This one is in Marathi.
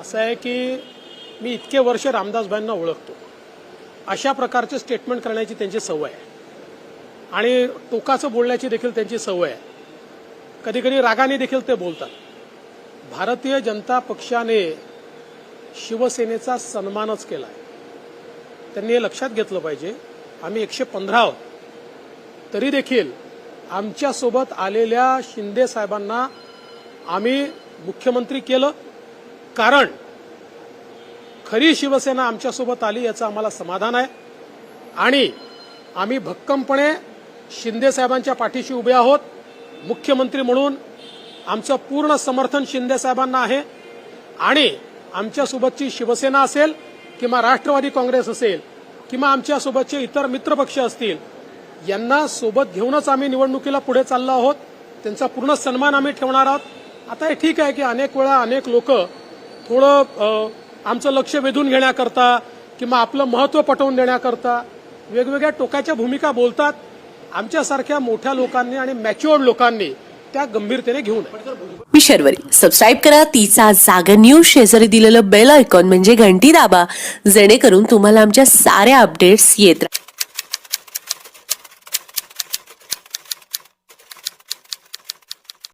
असं आहे की मी इतके वर्ष रामदासबाईंना ओळखतो. अशा प्रकारचे स्टेटमेंट करण्याची त्यांची सवय आहे. आणि टोकाचं बोलण्याची देखील त्यांची सवय आहे. कधी कधी रागाने देखील ते बोलतात. भारतीय जनता पक्षाने शिवसेनेचा सन्मानच केला आहे त्यांनी हे लक्षात घेतलं पाहिजे. आम्ही एकशे पंधरा आहोत. तरी देखील आमच्यासोबत आलेल्या शिंदे साहेबांना आम्ही मुख्यमंत्री केलं. कारण खरी शिवसेना आमच्यासोबत आली याचं आम्हाला समाधान आहे. आणि आम्ही भक्कमपणे शिंदे साहेबांच्या पाठीशी उभे आहोत. मुख्यमंत्री म्हणून आमचं पूर्ण समर्थन शिंदे साहेबांना आहे. आणि आमच्यासोबतची शिवसेना असेल किंवा राष्ट्रवादी काँग्रेस असेल किंवा आमच्यासोबतचे इतर मित्रपक्ष असतील यांना सोबत घेऊनच आम्ही निवडणुकीला पुढे चाललो आहोत. त्यांचा पूर्ण सन्मान आम्ही ठेवणार आहोत. आता हे ठीक आहे की अनेक वेळा अनेक लोक थोडं आमचं लक्ष वेधून घेण्याकरता किंवा आपलं महत्त्व पटवून देण्याकरता वेगवेगळ्या टोकाच्या भूमिका बोलतात. आमच्यासारख्या मोठ्या लोकांनी आणि मॅच्युअर्ड लोकांनी त्या गंभीरतेने घेऊ नये मी शर्वरी. सबस्क्राईब करा तिचा जागर न्यूज. शेजारी दिलेलं बेल आयकॉन म्हणजे घंटी दाबा. जेणेकरून तुम्हाला आमच्या साऱ्या अपडेट्स येत राहतात